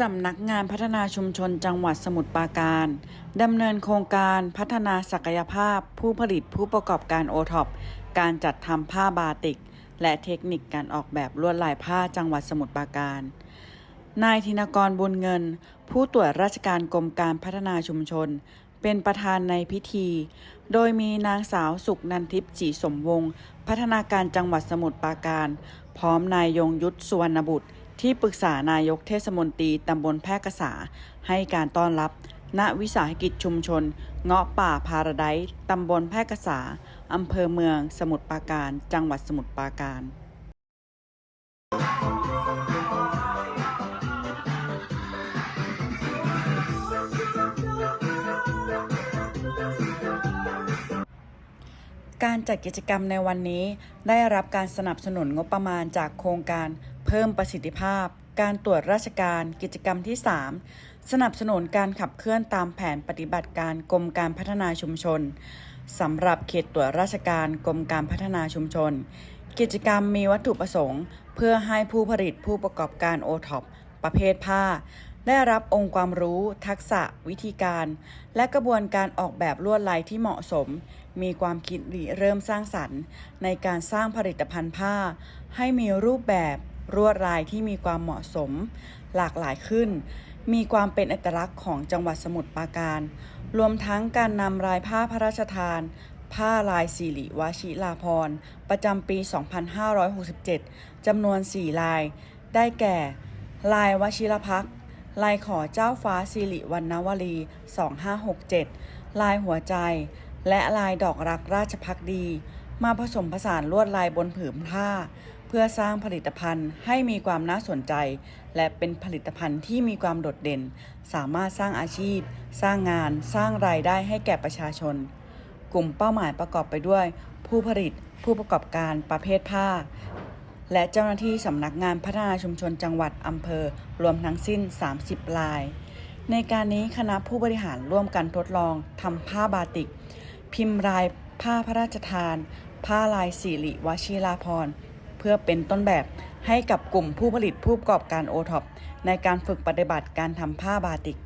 สำนักงานพัฒนาชุมชนจังหวัดสมุทรปราการดำเนินโครงการพัฒนาศักยภาพผู้ผลิตผู้ประกอบการโอท็อปการจัดทำผ้าบาติก และเทคนิคการออกแบบลวดลายผ้าจังหวัดสมุทรปราการ นายธินกรบุญเงิน ผู้ตรวจราชการกรมการพัฒนาชุมชน เป็นประธานในพิธี โดยมีนางสาวสุขนันทิพย์จีสมวงศ์พัฒนาการจังหวัดสมุทรปราการ พร้อมนายยงยุทธสุวรรณบุตร ที่ปรึกษานายกเทศมนตรีตำบลแพรกษา ให้การต้อนรับ ณวิสาหกิจชุมชน เงาะป่าพาราไดตำบลแพรกษาอำเภอเมือง สมุทรปราการ จังหวัดสมุทรปราการ การจัดกิจกรรมในวันนี้ ได้รับการสนับสนุนงบประมาณจากโครงการ เพิ่มประสิทธิภาพ การตรวจราชการกิจกรรมที่ 3 สนับสนุนการขับเคลื่อนตามแผนปฏิบัติการกรมการพัฒนาชุมชนสำหรับเขตตรวจราชการกรมการพัฒนาชุมชน กิจกรรมมีวัตถุประสงค์ เพื่อให้ผู้ผลิตผู้ประกอบการโอท็อปประเภทผ้า ได้รับองค์ความรู้ ทักษะ วิธีการ และกระบวนการออกแบบลวดลายที่เหมาะสม มีความคิดริเริ่มสร้างสรรค์ ในการสร้างผลิตภัณฑ์ผ้า ให้มีรูปแบบลวดลายที่มีความเหมาะสม หลากหลายขึ้น มีความเป็นเอกลักษณ์ของจังหวัดสมุทรปราการ รวมทั้งการนำลายผ้าพระราชทาน ผ้าลายสิริวชิลาพรณ์ ประจำปี 2567จำนวน 4 ลาย ได้แก่ ลายวชิรพักษ ลายขอเจ้าฟ้าสิริวัณณวลี 2567 ลายหัวใจ และลายดอกรักราชพักดี มาผสมผสานลวดลายบนผืนผ้า เพื่อสร้างผลิตภัณฑ์ให้มีความน่าสนใจ และเป็นผลิตภัณฑ์ที่มีความโดดเด่น สามารถสร้างอาชีพ สร้างงาน สร้างรายได้ให้แก่ประชาชน กลุ่มเป้าหมายประกอบไปด้วย ผู้ผลิต ผู้ประกอบการประเภทผ้า และเจ้าหน้าที่สำนักงานพัฒนาชุมชนจังหวัดอำเภอ รวมทั้งสิ้น 30ลาย ในการนี้คณะผู้บริหารร่วมกันทดลองทำผ้าบาติก พิมพ์ลายผ้าพระราชทาน ผ้าลายสิริวชิราพรณ์ เพื่อเป็นต้นแบบให้กับกลุ่มผู้ผลิตผู้ประกอบการโอท็อปในการฝึกปฏิบัติการทำผ้าบาติก